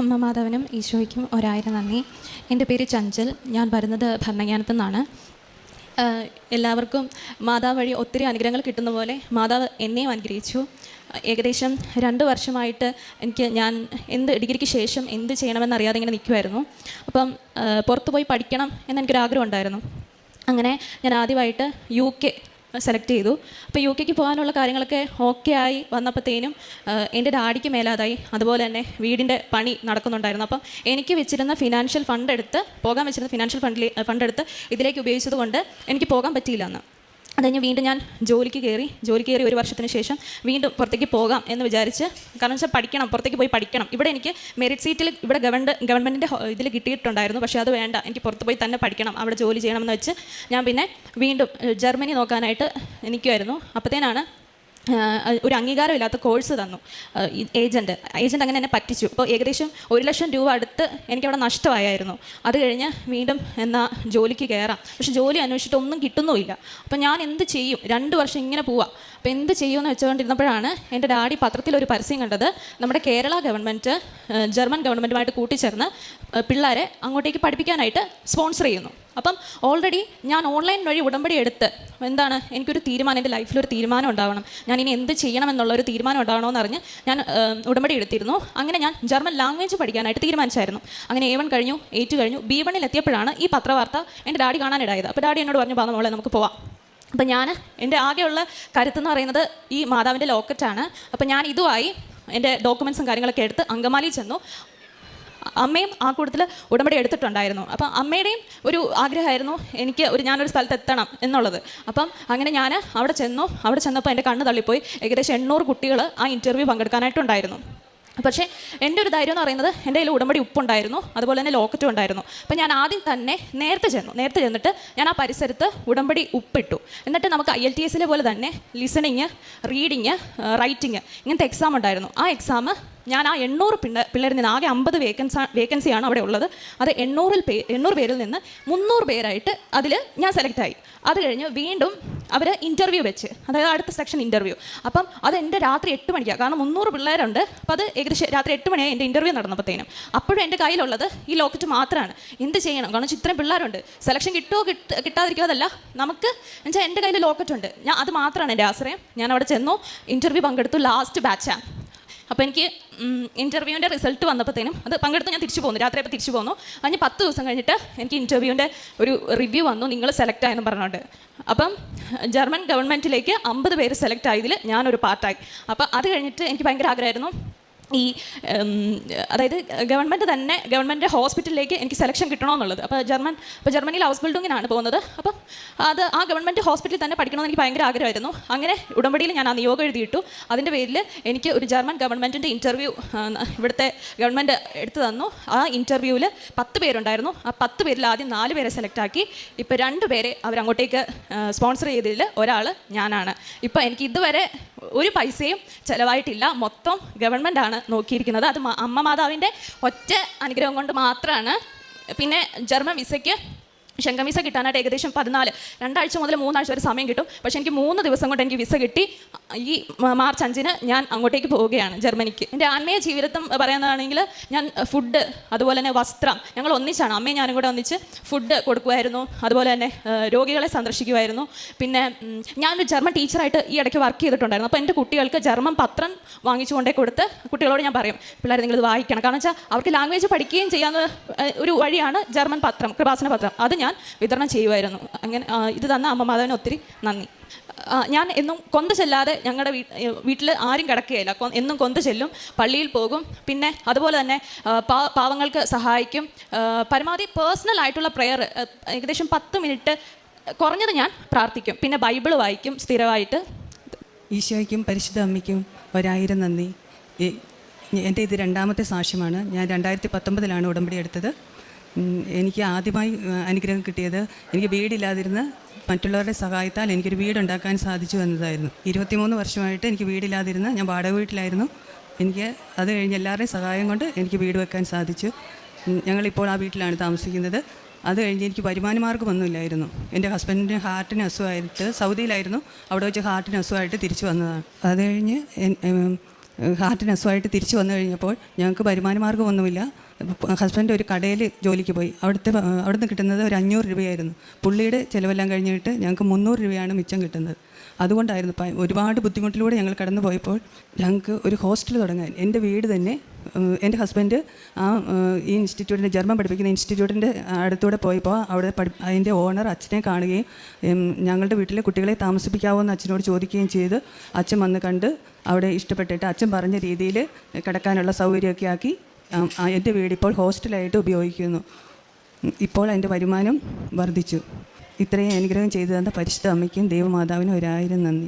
അമ്മ മാധവനും ഈശോയ്ക്കും ഒരായിരം നന്ദി. എന്റെ പേര് ചഞ്ചൽ. ഞാൻ വരുന്നത് ഭരണജ്ഞാനത്തു നിന്നാണ് എല്ലാവർക്കും മാതാവ് വഴി ഒത്തിരി അനുഗ്രഹങ്ങൾ കിട്ടുന്ന പോലെ മാതാവ് എന്നെയും അനുഗ്രഹിച്ചു. ഏകദേശം രണ്ട് വർഷമായിട്ട് എനിക്ക് ഞാൻ എന്ത് ഡിഗ്രിക്ക് ശേഷം എന്ത് ചെയ്യണമെന്നറിയാതെ ഇങ്ങനെ നിൽക്കുമായിരുന്നു അപ്പം പുറത്തുപോയി പുറത്ത് പോയി പഠിക്കണം എന്നെനിക്കൊരാഗ്രഹം ഉണ്ടായിരുന്നു. അങ്ങനെ ഞാൻ ആദ്യമായിട്ട് യു കെ സെലക്ട് ചെയ്തു. അപ്പോൾ യു കെക്ക് പോകാനുള്ള കാര്യങ്ങളൊക്കെ ഓക്കെ ആയി വന്നപ്പോഴത്തേനും എന്റെ ഡാഡിക്ക് മേലാതായി. അതുപോലെ തന്നെ വീടിന്റെ പണി നടക്കുന്നുണ്ടായിരുന്നു. അപ്പം എനിക്ക് വെച്ചിരുന്ന ഫിനാൻഷ്യൽ ഫണ്ട് എടുത്ത് പോകാൻ വെച്ചിരുന്ന ഫിനാൻഷ്യൽ ഫണ്ടിൽ ഫണ്ട് എടുത്ത് ഇതിലേക്ക് ഉപയോഗിച്ചത് കൊണ്ട് എനിക്ക് പോകാൻ പറ്റിയില്ല അന്ന്. അത് കഴിഞ്ഞ് വീണ്ടും ഞാൻ ജോലിക്ക് കയറി ജോലിക്ക് കയറി ഒരു വർഷത്തിന് ശേഷം വീണ്ടും പുറത്തേക്ക് പോകാം എന്ന് വിചാരിച്ച് കാരണം വെച്ചാൽ പഠിക്കണം പുറത്തേക്ക് പോയി പഠിക്കണം. ഇവിടെ എനിക്ക് മെറിറ്റ് സീറ്റിൽ ഇവിടെ ഗവൺമെന്റ് ഗവൺമെന്റിന്റെ ഇതിൽ കിട്ടിയിട്ടുണ്ടായിരുന്നു പക്ഷേ അത് വേണ്ട. എനിക്ക് പുറത്ത് പോയി തന്നെ പഠിക്കണം അവിടെ ജോലി ചെയ്യണം എന്ന് വെച്ച് ഞാൻ പിന്നെ വീണ്ടും ജർമ്മനി നോക്കാനായിട്ട് എനിക്കുമായിരുന്നു അപ്പോഴത്തേനാണ് ഒരു അംഗീകാരമില്ലാത്ത കോഴ്സ് തന്നു. ഏജന്റ് ഏജന്റ് അങ്ങനെ എന്നെ പറ്റിച്ചു. അപ്പോൾ ഏകദേശം ഒരു ലക്ഷം രൂപ അടുത്ത് എനിക്കവിടെ നഷ്ടമായിരുന്നു അത് കഴിഞ്ഞ് വീണ്ടും എന്നാൽ ജോലിക്ക് കയറാം പക്ഷെ ജോലി അന്വേഷിച്ചിട്ട് ഒന്നും കിട്ടുന്നുമില്ല. അപ്പോൾ ഞാൻ എന്ത് ചെയ്യും? രണ്ട് വർഷം ഇങ്ങനെ പോവാം. അപ്പോൾ എന്ത് ചെയ്യുമെന്ന് വെച്ചുകൊണ്ടിരുന്നപ്പോഴാണ് എന്റെ ഡാഡി പത്രത്തിൽ ഒരു പരസ്യം കണ്ടത്. നമ്മുടെ കേരള ഗവൺമെന്റ് ജർമ്മൻ ഗവൺമെന്റുമായിട്ട് കൂട്ടിച്ചേർന്ന് പിള്ളേരെ അങ്ങോട്ടേക്ക് പഠിപ്പിക്കാനായിട്ട് സ്പോൺസർ ചെയ്യുന്നു. അപ്പം ഓൾറെഡി ഞാൻ ഓൺലൈൻ വഴി ഉടമ്പടി എടുത്ത് എന്താണ് എനിക്കൊരു തീരുമാനം എന്റെ ഒരു തീരുമാനം ഉണ്ടാവണം. ഞാൻ ഇനി എന്ത് ചെയ്യണം എന്നുള്ള ഒരു തീരുമാനം ഉണ്ടാവണമെന്ന് അറിഞ്ഞ് ഞാൻ ഉടമ്പടി എടുത്തിരുന്നു. അങ്ങനെ ഞാൻ ജർമ്മൻ ലാംഗ്വേജ് പഠിക്കാനായിട്ട് തീരുമാനിച്ചായിരുന്നു. അങ്ങനെ എ വൺ കഴിഞ്ഞു എയ്റ്റ് കഴിഞ്ഞു ബി വണ്ണിൽ എത്തിയപ്പോഴാണ് ഈ പത്രവാർത്ത എന്റെ ഡാഡി കാണാനിടായത് അപ്പോൾ ഡാഡി എന്നോട് പറഞ്ഞു പാ മോളെ നമുക്ക് പോവാം. അപ്പം ഞാൻ എന്റെ ആകെയുള്ള കരുത്തെന്ന് പറയുന്നത് ഈ മാതാവിന്റെ ലോക്കറ്റാണ് അപ്പം ഞാൻ ഇതുമായി എന്റെ ഡോക്യുമെൻസും കാര്യങ്ങളൊക്കെ എടുത്ത് അങ്കമാലി ചെന്നു. അമ്മയും ആ കൂട്ടത്തിൽ ഉടമ്പടി എടുത്തിട്ടുണ്ടായിരുന്നു. അപ്പം അമ്മയുടെയും ഒരു ആഗ്രഹമായിരുന്നു എനിക്ക് ഒരു ഞാനൊരു സ്ഥലത്ത് എത്തണം എന്നുള്ളത്. അപ്പം അങ്ങനെ ഞാൻ അവിടെ ചെന്നു. അവിടെ ചെന്നപ്പോൾ എന്റെ കണ്ണ് തള്ളിപ്പോയി. ഏകദേശം എണ്ണൂറ് കുട്ടികൾ ആ ഇന്റർവ്യൂ പങ്കെടുക്കാനായിട്ടുണ്ടായിരുന്നു. പക്ഷേ എന്റെ ഒരു ധൈര്യം എന്ന് പറയുന്നത് എന്റെ കയ്യിൽ ഉടമ്പടി ഉപ്പുണ്ടായിരുന്നു അതുപോലെ തന്നെ ലോക്കറ്റും ഉണ്ടായിരുന്നു. അപ്പം ഞാൻ ആദ്യം തന്നെ നേരത്തെ ചെന്നു. നേരത്തെ ചെന്നിട്ട് ഞാൻ ആ പരിസരത്ത് ഉടമ്പടി ഉപ്പിട്ടു. എന്നിട്ട് നമുക്ക് ഐ എൽ ടി എസിലെ പോലെ തന്നെ ലിസണിങ് റീഡിങ് റൈറ്റിങ് ഇങ്ങനത്തെ എക്സാം ഉണ്ടായിരുന്നു. ആ എക്സാം ഞാൻ ആ എണ്ണൂറ് പിള്ള പിള്ളേരിൽ നിന്ന് ആകെ അമ്പത് വേക്കൻസ് വേക്കൻസിയാണ് അവിടെ ഉള്ളത്. അത് എണ്ണൂറിൽ പേ എണ്ണൂറ് പേരിൽ നിന്ന് മുന്നൂറ് പേരായിട്ട് അതിൽ ഞാൻ സെലക്ട് ആയി. അത് കഴിഞ്ഞ് വീണ്ടും അവർ ഇന്റർവ്യൂ വെച്ച്. അതായത് അടുത്ത സെക്ഷൻ ഇന്റർവ്യൂ അപ്പം അത് എന്റെ രാത്രി എട്ട് മണിക്കാണ് കാരണം മുന്നൂറ് പിള്ളേരുണ്ട്. അപ്പോൾ അത് ഏകദേശം രാത്രി എട്ട് മണിയായി എന്റെ ഇന്റർവ്യൂ നടന്നപ്പോഴത്തേനും അപ്പോഴും എന്റെ കയ്യിലുള്ളത് ഈ ലോക്കറ്റ് മാത്രമാണ് എന്ത് ചെയ്യണം? കാരണം ഇത്രയും പിള്ളേരുണ്ട്. സെലക്ഷൻ കിട്ടുമോ കിട്ട കിട്ടാതിരിക്കുമോ നമുക്ക് എന്നുവെച്ചാൽ എന്റെ കയ്യിൽ ലോക്കറ്റ് ഉണ്ട്. ഞാൻ അത് മാത്രമാണ് എന്റെ ആശ്രയം. ഞാൻ അവിടെ ചെന്നു. ഇന്റർവ്യൂ പങ്കെടുത്തു. ലാസ്റ്റ് ബാച്ചാണ് അപ്പോൾ എനിക്ക് ഇന്റർവ്യൂവിന്റെ റിസൾട്ട് വന്നപ്പോഴത്തേനും അത് പങ്കെടുത്ത് ഞാൻ തിരിച്ചു പോന്നു. രാത്രി അപ്പോൾ തിരിച്ചു പോന്നു. അതിന് പത്ത് ദിവസം കഴിഞ്ഞിട്ട് എനിക്ക് ഇന്റർവ്യൂവിന്റെ ഒരു റിവ്യൂ വന്നു. നിങ്ങൾ സെലക്ട് ആയെന്ന് പറഞ്ഞുകൊണ്ട് അപ്പം ജർമ്മൻ ഗവൺമെന്റിലേക്ക് അമ്പത് പേര് സെലക്ട് ആയതിൽ ഞാനൊരു പാർട്ടായി അപ്പോൾ അത് കഴിഞ്ഞിട്ട് എനിക്ക് ഭയങ്കര ആഗ്രഹമായിരുന്നു. ഈ അതായത് ഗവൺമെന്റ് തന്നെ ഗവൺമെന്റ് ഹോസ്പിറ്റലിലേക്ക് എനിക്ക് സെലക്ഷൻ കിട്ടണമെന്നുള്ളത്. അപ്പോൾ ജർമ്മൻ അപ്പോൾ ജർമ്മനിയിൽ ഹൗസ് ബിൽഡിങ്ങിനാണ് പോകുന്നത്. അപ്പം അത് ആ ഗവൺമെന്റ് ഹോസ്പിറ്റലിൽ തന്നെ പഠിക്കണമെന്ന് എനിക്ക് ഭയങ്കര ആഗ്രഹമായിരുന്നു. അങ്ങനെ ഉടമ്പടിയിൽ ഞാൻ ആ നിയോഗം എഴുതിയിട്ടു. അതിന്റെ പേരിൽ എനിക്ക് ഒരു ജർമ്മൻ ഗവൺമെന്റിന്റെ ഇന്റർവ്യൂ ഇവിടുത്തെ ഗവൺമെന്റ് എടുത്തു തന്നു. ആ ഇന്റർവ്യൂവിൽ പത്ത് പേരുണ്ടായിരുന്നു. ആ പത്ത് പേരിൽ ആദ്യം നാല് പേരെ സെലക്ട് ആക്കി. ഇപ്പോൾ രണ്ട് പേരെ അവരങ്ങോട്ടേക്ക് സ്പോൺസർ ചെയ്തതിൽ ഒരാൾ ഞാനാണ്. ഇപ്പോൾ എനിക്ക് ഇതുവരെ ഒരു പൈസയും ചിലവായിട്ടില്ല. മൊത്തം ആണ് നോക്കിയിരിക്കുന്നത്. അത് അമ്മ മാതാവിന്റെ ഒറ്റ അനുഗ്രഹം കൊണ്ട് മാത്രമാണ്. പിന്നെ ജർമ്മൻ വിസയ്ക്ക് ശങ്ക വിസ കിട്ടാനായിട്ട് ഏകദേശം പതിനാല് രണ്ടാഴ്ച മുതൽ മൂന്നാഴ്ച വരെ സമയം കിട്ടും. പക്ഷേ എനിക്ക് മൂന്ന് ദിവസം കൊണ്ട് എനിക്ക് വിസ കിട്ടി. ഈ മാർച്ച് അഞ്ചിന് ഞാൻ അങ്ങോട്ടേക്ക് പോവുകയാണ് ജർമ്മനിക്ക്. എന്റെ ആത്മീയ ജീവിതം പറയുന്നതാണെങ്കിൽ ഞാൻ ഫുഡ് അതുപോലെ തന്നെ വസ്ത്രം ഞങ്ങൾ ഒന്നിച്ചാണ്. അമ്മയും ഞാനും കൂടെ ഒന്നിച്ച് ഫുഡ് കൊടുക്കുമായിരുന്നു. അതുപോലെ തന്നെ രോഗികളെ സന്ദർശിക്കുമായിരുന്നു. പിന്നെ ഞാനൊരു ജർമ്മൻ ടീച്ചറായിട്ട് ഈ ഇടയ്ക്ക് വർക്ക് ചെയ്തിട്ടുണ്ടായിരുന്നു. അപ്പോൾ എന്റെ കുട്ടികൾക്ക് ജർമ്മൻ പത്രം വാങ്ങിച്ചു കൊണ്ടേ കൊടുത്ത് കുട്ടികളോട് ഞാൻ പറയും പിള്ളേർ നിങ്ങളിത് വായിക്കണം. കാരണം വെച്ചാൽ അവർക്ക് ലാംഗ്വേജ് പഠിക്കുകയും ചെയ്യാവുന്ന ഒരു വഴിയാണ് ജർമ്മൻ പത്രം കൃപാസന പത്രം. അത് ഞാൻ വിതരണം ചെയ്യുമായിരുന്നു അങ്ങനെ ഇത് തന്ന അമ്മ മാതാവിന് ഒത്തിരി നന്ദി. ഞാൻ എന്നും കൊന്ത ചെല്ലാതെ ഞങ്ങളുടെ വീട്ടിൽ ആരും കിടക്കുകയില്ല. എന്നും കൊന്ത ചെല്ലും പള്ളിയിൽ പോകും. പിന്നെ അതുപോലെ തന്നെ പാവങ്ങൾക്ക് സഹായിക്കും. പരമാവധി പേഴ്സണൽ ആയിട്ടുള്ള പ്രെയർ ഏകദേശം പത്ത് മിനിറ്റ് കുറഞ്ഞത് ഞാൻ പ്രാർത്ഥിക്കും. പിന്നെ ബൈബിൾ വായിക്കും സ്ഥിരമായിട്ട്. ഈശോയ്ക്കും പരിശുദ്ധ അമ്മയ്ക്കും ഒരായിരം നന്ദി. എന്റെ ഇത് രണ്ടാമത്തെ സാക്ഷ്യമാണ്. ഞാൻ രണ്ടായിരത്തി പത്തൊമ്പതിലാണ് ഉടമ്പടി എടുത്തത്. എനിക്ക് ആദ്യമായി അനുഗ്രഹം കിട്ടിയത് എനിക്ക് വീടില്ലാതിരുന്ന് മറ്റുള്ളവരുടെ സഹായത്താൽ എനിക്കൊരു വീടുണ്ടാക്കാൻ സാധിച്ചു എന്നതായിരുന്നു. ഇരുപത്തിമൂന്ന് വർഷമായിട്ട് എനിക്ക് വീടില്ലാതിരുന്ന് ഞാൻ വാടക വീട്ടിലായിരുന്നു. എനിക്ക് അത് കഴിഞ്ഞ് എല്ലാവരുടെയും സഹായം കൊണ്ട് എനിക്ക് വീട് വെക്കാൻ സാധിച്ചു. ഞങ്ങളിപ്പോൾ ആ വീട്ടിലാണ് താമസിക്കുന്നത്. അത് കഴിഞ്ഞ് എനിക്ക് വരുമാനമാർഗമൊന്നുമില്ലായിരുന്നു എന്റെ ഹസ്ബൻഡിന് ഹാർട്ടിന് അസുഖമായിട്ട് സൗദിയിലായിരുന്നു. അവിടെ വെച്ച് ഹാർട്ടിന് അസുഖമായിട്ട് തിരിച്ചു വന്നതാണ്. അത് കഴിഞ്ഞ് ഹാർട്ടിന് അസുഖമായിട്ട് തിരിച്ചു വന്നു കഴിഞ്ഞപ്പോൾ ഞങ്ങൾക്ക് വരുമാന മാർഗമൊന്നുമില്ല ഹസ്ബൻഡ് ഒരു കടയിൽ ജോലിക്ക് പോയി. അവിടുത്തെ അവിടുന്ന് കിട്ടുന്നത് ഒരു അഞ്ഞൂറ് രൂപയായിരുന്നു. പുള്ളിയുടെ ചിലവെല്ലാം കഴിഞ്ഞിട്ട് ഞങ്ങൾക്ക് മുന്നൂറ് രൂപയാണ് മിച്ചം കിട്ടുന്നത്. അതുകൊണ്ടായിരുന്നു ഒരുപാട് ബുദ്ധിമുട്ടിലൂടെ ഞങ്ങൾ കടന്നു പോയപ്പോൾ ഞങ്ങൾക്ക് ഒരു ഹോസ്റ്റൽ തുടങ്ങാൻ. എന്റെ വീട് തന്നെ എന്റെ ഹസ്ബൻഡ് ആ ഈ ഇൻസ്റ്റിറ്റ്യൂട്ടിന്റെ ജർമ്മൻ പഠിപ്പിക്കുന്ന ഇൻസ്റ്റിറ്റ്യൂട്ടിന്റെ അടുത്തൂടെ പോയപ്പോൾ അവിടെ പഠി അതിന്റെ ഓണർ അച്ഛനെ കാണുകയും ഞങ്ങളുടെ വീട്ടിലെ കുട്ടികളെ താമസിപ്പിക്കാവോ എന്ന് അച്ഛനോട് ചോദിക്കുകയും ചെയ്ത് അച്ഛൻ വന്ന് കണ്ട് അവിടെ ഇഷ്ടപ്പെട്ടിട്ട് അച്ഛൻ പറഞ്ഞ രീതിയിൽ കിടക്കാനുള്ള സൗകര്യമൊക്കെ ആക്കി എന്റെ വീടിപ്പോൾ ഹോസ്റ്റലായിട്ട് ഉപയോഗിക്കുന്നു. ഇപ്പോൾ എന്റെ വരുമാനം വർദ്ധിച്ചു. ഇത്രയും അനുഗ്രഹം ചെയ്തു തന്ന പരിശുദ്ധ അമ്മയ്ക്കും ദൈവമാതാവിനും ഒരായിരം നന്ദി.